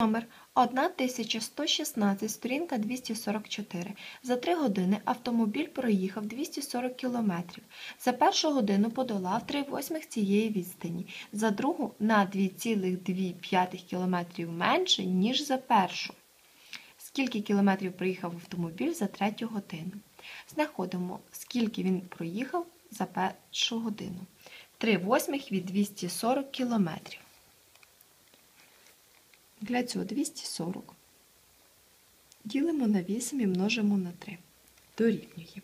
Номер 1116, сторінка 244. За 3 години автомобіль проїхав 240 км. За першу годину подолав 3 восьмих цієї відстані, за другу на 2,2 км менше, ніж за першу. Скільки кілометрів проїхав автомобіль за третю годину? Знаходимо, скільки він проїхав за першу годину. 3 восьмих від 240 кілометрів. Для цього 240 ділимо на 8 і множимо на 3. Дорівнює.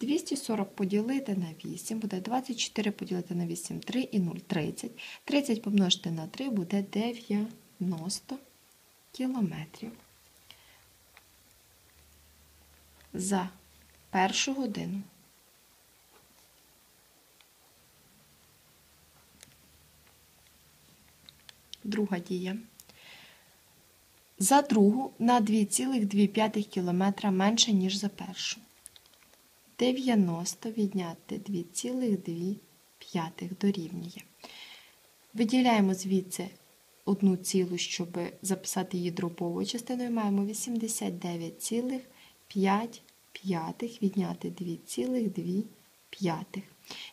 240 поділити на 8 буде 24 поділити на 8 3 і 0 30. 30 помножити на 3 буде 90 кілометрів. За першу годину. Друга дія. За другу на 2,2 км менше, ніж за першу. 90 відняти 2,2 дорівнює. Виділяємо звідси одну цілу, щоб записати її дробовою частиною. Маємо 89,5 відняти 2,2.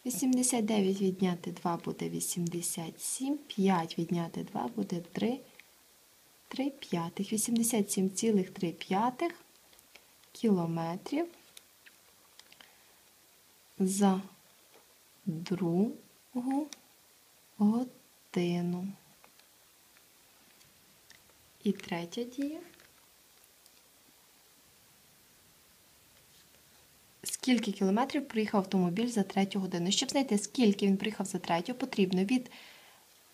89 відняти 2 буде 87, 5 відняти 2 буде 3, 3 п'ятих. 87,3 п'ятих кілометрів за другу годину. І третя дія. Скільки кілометрів проїхав автомобіль за третю годину? Щоб знайти, скільки він приїхав за третю, потрібно від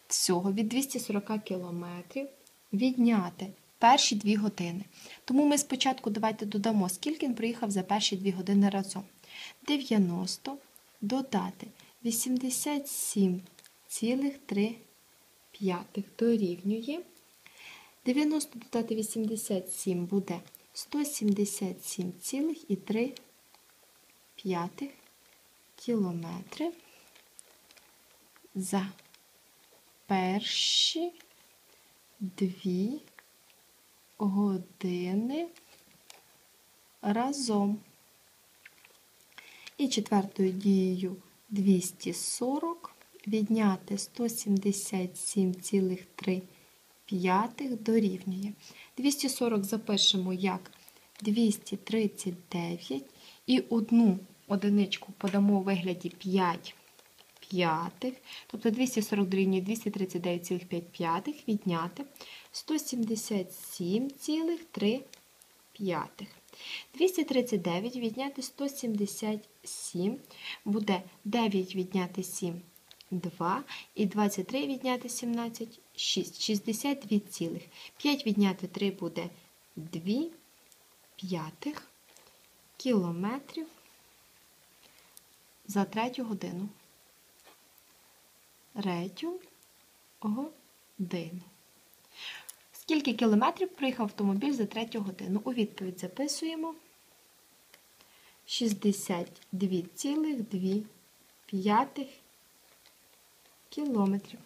всього, від 240 кілометрів відняти перші дві години. Тому ми спочатку давайте додамо, скільки він проїхав за перші дві години разом. 90 додати 87,3 дорівнює. 90 додати 87 буде 177,3 п'ятих кілометри за перші дві години разом. І четвертою дією 240 відняти 177,3 дорівнює. 240 запишемо як 239 і одну одиничку подамо у вигляді 5 п'ятих, тобто 240 дорівнює 239,5 відняти 177,3 п'ятих. 239 відняти 177 буде 9 відняти 7 2 і 23 відняти 17 6. 62 цілих. 5 відняти 3 буде 2 п'ятих кілометрів за третю годину. Третю годину. Скільки кілометрів проїхав автомобіль за третю годину? У відповідь записуємо 62,2 кілометрів.